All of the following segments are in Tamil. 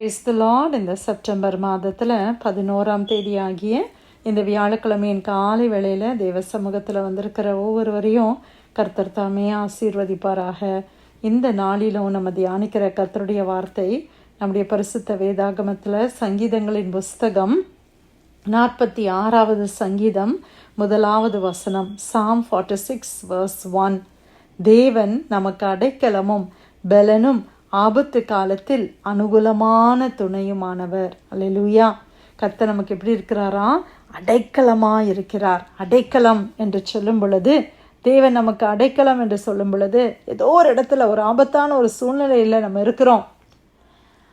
இஸ் த லார்ட் இந்த செப்டம்பர் மாதத்தில் பதினோராம் தேதி ஆகிய இந்த வியாழக்கிழமையின் காலை வேளையில் தேவ சமூகத்தில் வந்திருக்கிற ஒவ்வொருவரையும் கர்த்தர் தாமே ஆசீர்வதிப்பாராக. இந்த நாளிலும் நம்ம தியானிக்கிற கர்த்தருடைய வார்த்தை நம்முடைய பரிசுத்த வேதாகமத்தில் சங்கீதங்களின் புஸ்தகம் நாற்பத்தி ஆறாவது சங்கீதம் முதலாவது வசனம் psalm forty six verse one தேவன் நமக்கு அடைக்கலமும் பலனும் ஆபத்து காலத்தில் அனுகூலமான துணையுமானவர். அல்லேலூயா. கர்த்தர் நமக்கு எப்படி இருக்கிறாரா? அடைக்கலமாக இருக்கிறார். அடைக்கலம் என்று சொல்லும் பொழுது தேவன் நமக்கு அடைக்கலம் என்று சொல்லும் பொழுது ஏதோ ஒரு இடத்துல ஒரு ஆபத்தான ஒரு சூழ்நிலையில் நம்ம இருக்கிறோம்.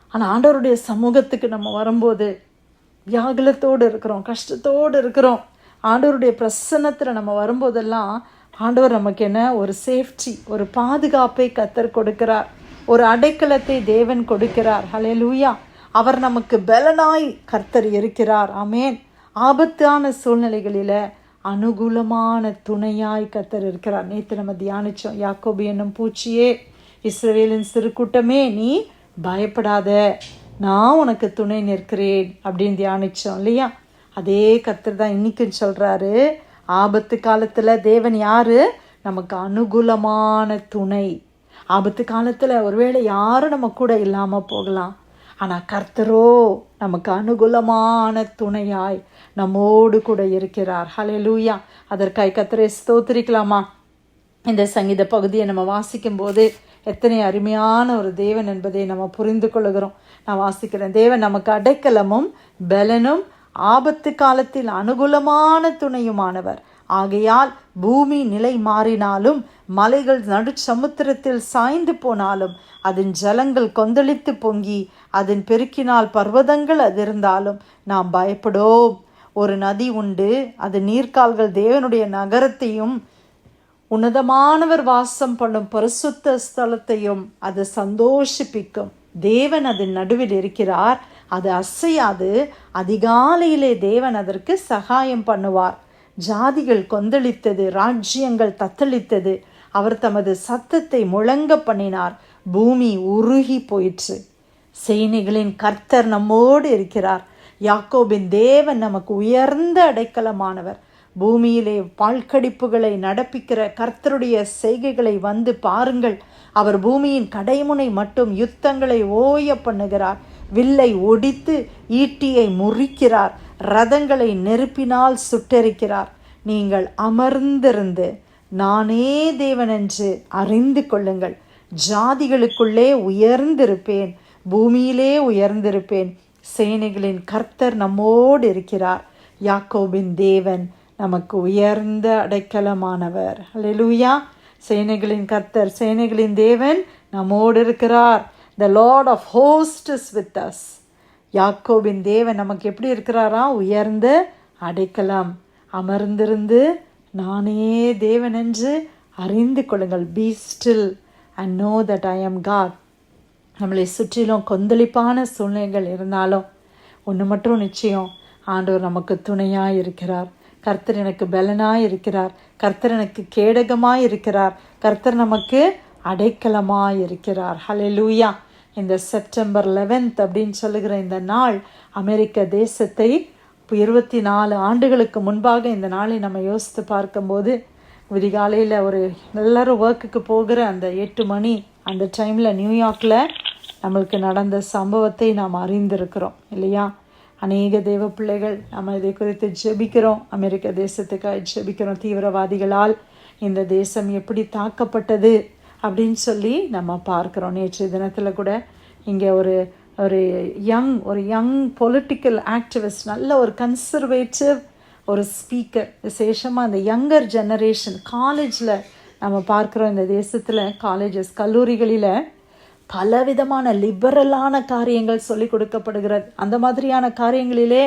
ஆனால் ஆண்டவருடைய சமூகத்துக்கு நம்ம வரும்போது வியாகுலத்தோடு இருக்கிறோம் கஷ்டத்தோடு இருக்கிறோம். ஆண்டவருடைய பிரசன்னத்தில் நம்ம வரும்போதெல்லாம் ஆண்டவர் நமக்கு என்ன ஒரு சேஃப்டி ஒரு பாதுகாப்பை கத்தர் கொடுக்கிறார். ஒரு அடைக்கலத்தை தேவன் கொடுக்கிறார். ஹalleluya. அவர் நமக்கு பலனாய் கர்த்தர் இருக்கிறார். ஆமேன். ஆபத்தான சூழ்நிலைகளில் அனுகூலமான துணையாய் கர்த்தர் இருக்கிறார். நேற்று நம்ம தியானிச்சோம். யாக்கோபு என்னும் பூச்சியே இஸ்ரவேலின் சிறு கூட்டமே நீ பயப்படாத. நான் உனக்கு துணை நிற்கிறேன் அப்படின்னு தியானிச்சோம் இல்லையா? அதே கர்த்தர் தான் இன்னைக்கும் சொல்கிறாரு ஆபத்து காலத்தில் தேவன் யாரு? நமக்கு அனுகூலமான துணை. ஆபத்து காலத்தில் ஒருவேளை யாரும் நம்ம கூட இல்லாமல் போகலாம். ஆனால் கர்த்தரோ நமக்கு அனுகூலமான துணையாய் நம்மோடு கூட இருக்கிறார். ஹலே லூயா அதற்காய் கர்த்தரை ஸ்தோத்திரிக்கலாமா? இந்த சங்கீத பகுதியை நம்ம வாசிக்கும் போது எத்தனை அருமையான ஒரு தேவன் என்பதை நம்ம புரிந்து கொள்கிறோம். நான் வாசிக்கிறேன். தேவன் நமக்கு அடைக்கலமும் பலனும் ஆபத்து காலத்தில் அனுகூலமான துணையுமானவர். ஆகையால் பூமி நிலை மாறினாலும் மலைகள் நடுச்சமுத்திரத்தில் சாய்ந்து போனாலும் அதன் ஜலங்கள் கொந்தளித்து பொங்கி அதன் பெருக்கினால் பர்வதங்கள் அதிர்ந்தாலும் நாம் பயப்படோம் ஒரு நதி உண்டு. அது நீர்க்கால்கள் தேவனுடைய நகரத்தையும் உன்னதமானவர் வாசம் பண்ணும் பரிசுத்த ஸ்தலத்தையும் அது சந்தோஷிப்பிக்கும். தேவன் அதன் நடுவில் இருக்கிறார். அது அசையாது. அதிகாலையிலே தேவன் அதற்கு சகாயம் பண்ணுவார். ஜாதிகள் கொந்தளித்தது ராஜ்யங்கள் தத்தளித்தது. அவர் தமது சத்தத்தை முழங்க பண்ணினார். பூமி உருகி போயிற்று. சேனைகளின் கர்த்தர் நம்மோடு இருக்கிறார். யாக்கோபின் தேவன் நமக்கு உயர்ந்த அடைக்கலமானவர். பூமியிலே பால்கடிப்புகளை நடப்பிக்கிற கர்த்தருடைய செய்கைகளை வந்து பாருங்கள். அவர் பூமியின் கடைமுனை மட்டும் யுத்தங்களை ஓய பண்ணுகிறார். வில்லை ஒடித்து ஈட்டியை முறிக்கிறார். ரதங்களை நெருப்பினால் சுட்டெரிக்கிறார். நீங்கள் அமர்ந்திருந்து நானே தேவனென்று அறிந்து கொள்ளுங்கள். ஜாதிகளுக்குள்ளே உயர்ந்திருப்பேன். பூமியிலே உயர்ந்திருப்பேன். சேனைகளின் கர்த்தர் நம்மோடு இருக்கிறார். யாக்கோபின் தேவன் நமக்கு உயர்ந்த அடைக்கலமானவர். அல்லேலூயா சேனைகளின் கர்த்தர் சேனைகளின் தேவன் நம்மோடு இருக்கிறார். The Lord of host is with us யாக்கோபின் தேவன் நமக்கு எப்படி இருக்கிறாரா? உயர்ந்த அடைக்கலம். அமர்ந்திருந்து நானே தேவன் என்று அறிந்து கொள்ளுங்கள். Be still and know that I am God நம்மளை சுற்றிலும் கொந்தளிப்பான சூழ்நிலைகள் இருந்தாலும் ஒன்று மட்டும் நிச்சயம் ஆண்டவர் நமக்கு துணையாக இருக்கிறார். கர்த்தர் எனக்கு பலனாக இருக்கிறார். கர்த்தர் எனக்கு கேடகமாக இருக்கிறார். கர்த்தர் நமக்கு அடைக்கலமாக இருக்கிறார். ஹலே லூயா இந்த செப்டம்பர் லெவன்த் அப்படின்னு சொல்லுகிற இந்த நாள் அமெரிக்க தேசத்தை இப்போ இருபத்தி நாலு ஆண்டுகளுக்கு முன்பாக இந்த நாளை நம்ம யோசித்து பார்க்கும்போது விடிகாலையில் ஒரு எல்லாரும் ஒர்க்குக்கு போகிற அந்த எட்டு மணி அந்த டைமில் நியூயார்க்கில் நம்மளுக்கு நடந்த சம்பவத்தை நாம் அறிந்திருக்கிறோம் இல்லையா? அநேக தெய்வ பிள்ளைகள் நம்ம இதை குறித்து ஜெபிக்கிறோம். அமெரிக்க தேசத்துக்காக ஜெபிக்கிறோம். தீவிரவாதிகளால் இந்த தேசம் எப்படி தாக்கப்பட்டது அப்படின்னு சொல்லி நம்ம பார்க்குறோம். நேற்று தினத்தில் கூட இங்கே ஒரு ஒரு யங் ஒரு யங் பொலிட்டிக்கல் ஆக்டிவிஸ்ட் நல்ல ஒரு கன்சர்வேட்டிவ் ஒரு ஸ்பீக்கர் விசேஷமாக அந்த யங்கர் ஜெனரேஷன் காலேஜில் நம்ம பார்க்குறோம் இந்த தேசத்தில் காலேஜஸ் கல்லூரிகளில் பலவிதமான லிபரலான காரியங்கள் சொல்லிக் கொடுக்கப்படுகிறது. அந்த மாதிரியான காரியங்களிலே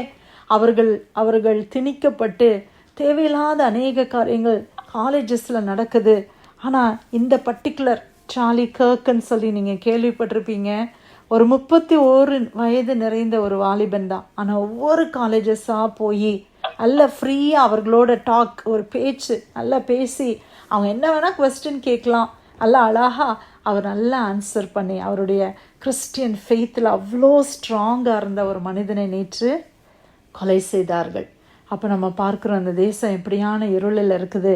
அவர்கள் அவர்கள் திணிக்கப்பட்டு தேவையில்லாத அநேக காரியங்கள் காலேஜஸில் நடக்குது. ஆனால் இந்த பர்டிகுலர் சார்லி கர்க்குன்னு சொல்லி நீங்கள் கேள்விப்பட்டிருப்பீங்க. ஒரு முப்பத்தி ஓரு வயது நிறைந்த ஒரு வாலிபன் தான். ஆனால் ஒவ்வொரு காலேஜஸாக போய் நல்ல ஃப்ரீயாக அவர்களோட டாக் ஒரு பேச்சு நல்லா பேசி அவங்க என்ன வேணால் கொஸ்டின் கேட்கலாம். நல்லா அழகாக அவர் நல்லா ஆன்சர் பண்ணி அவருடைய கிறிஸ்டியன் ஃபெய்த்தில் அவ்வளோ ஸ்ட்ராங்காக இருந்த ஒரு மனிதனை நேற்று கொலை செய்தார்கள். அப்போ நம்ம பார்க்குறோம் அந்த தேசம் எப்படியான இருளில் இருக்குது.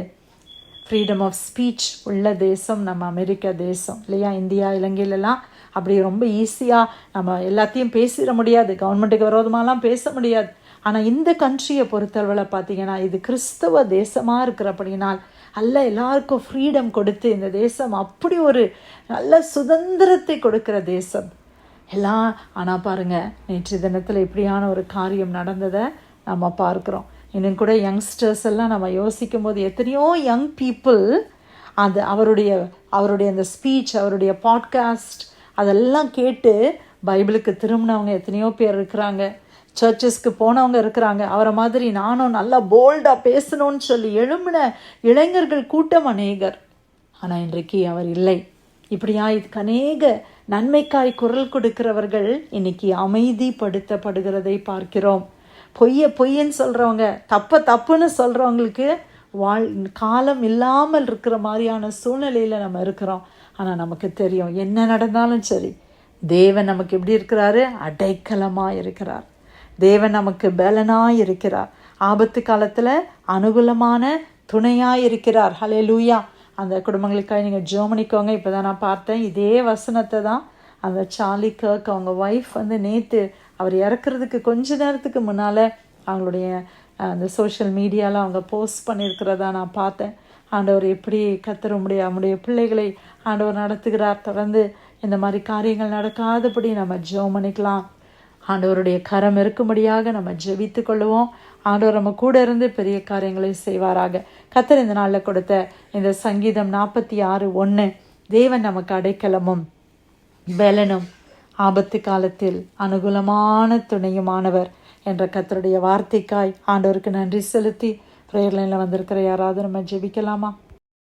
ஃப்ரீடம் ஆஃப் ஸ்பீச் உள்ள தேசம் நம்ம அமெரிக்கா தேசம் இல்லையா? இந்தியா இலங்கையிலலாம் அப்படி ரொம்ப ஈஸியாக நம்ம எல்லாத்தையும் பேசிட முடியாது. கவர்மெண்ட்டுக்கு விரோதமாலாம் பேச முடியாது. ஆனால் இந்த கண்ட்ரியை பொறுத்தளவில் பார்த்தீங்கன்னா இது கிறிஸ்தவ தேசமாக இருக்கிறபடினால் அல்ல எல்லாருக்கும் ஃப்ரீடம் கொடுத்து இந்த தேசம் அப்படி ஒரு நல்ல சுதந்திரத்தை கொடுக்கிற தேசம். எல்லாம் ஆனால் பாருங்கள் நேற்று தினத்தில் இப்படியான ஒரு காரியம் நடந்ததை நம்ம பார்க்குறோம். இன்னும் கூட யங்ஸ்டர்ஸ் எல்லாம் நம்ம யோசிக்கும் போது எத்தனையோ யங் பீப்புள் அந்த அவருடைய அவருடைய அந்த ஸ்பீச் அவருடைய பாட்காஸ்ட் அதெல்லாம் கேட்டு பைபிளுக்கு திரும்பினவங்க எத்தனையோ பேர் இருக்கிறாங்க. சர்ச்சஸ்க்கு போனவங்க இருக்கிறாங்க. அவரை மாதிரி நானும் நல்லா போல்டாக பேசணும்னு சொல்லி எழும்பின இளைஞர்கள் கூட்டம் அநேகர். ஆனால் இன்றைக்கு அவர் இல்லை. இப்படியா இதுக்கு அநேக நன்மைக்காய் குரல் கொடுக்கிறவர்கள் இன்னைக்கு அமைதிப்படுத்தப்படுகிறதை பார்க்கிறோம். பொய்ய பொய்யன்னு சொல்கிறவங்க தப்ப தப்புன்னு சொல்கிறவங்களுக்கு வாழ் காலம் இல்லாமல் இருக்கிற மாதிரியான சூழ்நிலையில் நம்ம இருக்கிறோம். ஆனால் நமக்கு தெரியும் என்ன நடந்தாலும் சரி. தேவன் நமக்கு எப்படி இருக்கிறாரு? அடைக்கலமாக இருக்கிறார். தேவன் நமக்கு பலனாக இருக்கிறார். ஆபத்து காலத்தில் அனுகூலமான துணையாக இருக்கிறார். ஹலே லூயா அந்த குடும்பங்களுக்காக நீங்கள் ஜோமனிக்கோங்க. இப்போ தான் நான் பார்த்தேன். இதே வசனத்தை தான் அந்த சார்லி கர்க் அவங்க ஒய்ஃப் வந்து நேற்று அவர் இறக்குறதுக்கு கொஞ்ச நேரத்துக்கு முன்னால் அவங்களுடைய அந்த சோஷியல் மீடியாவில் அவங்க போஸ்ட் பண்ணியிருக்கிறதா நான் பார்த்தேன். ஆண்டவர் எப்படி கத்துற முடியும் நம்முடைய பிள்ளைகளை ஆண்டவர் நடத்துகிறார் தொடர்ந்து இந்த மாதிரி காரியங்கள் நடக்காதபடி நம்ம ஜெபம் பண்ணிக்கலாம். ஆண்டவருடைய கரம் இருக்கும்படியாக நம்ம ஜெபித்து கொள்ளுவோம். ஆண்டவர் நம்ம கூட இருந்து பெரிய காரியங்களை செய்வாராக. கத்தர் இந்த நாளில் கொடுத்த இந்த சங்கீதம் நாற்பத்தி ஆறு ஒன்று தேவன் நமக்கு அடைக்கலமும் பலனும் ஆபத்து காலத்தில் அனுகூலமான துணையுமானவர் என்ற கத்தருடைய வார்த்தைக்காய் ஆண்டவருக்கு நன்றி செலுத்தி ப்ரேயர் லைனில் வந்திருக்கிற யாராவது நம்ம ஜெபிக்கலாமா?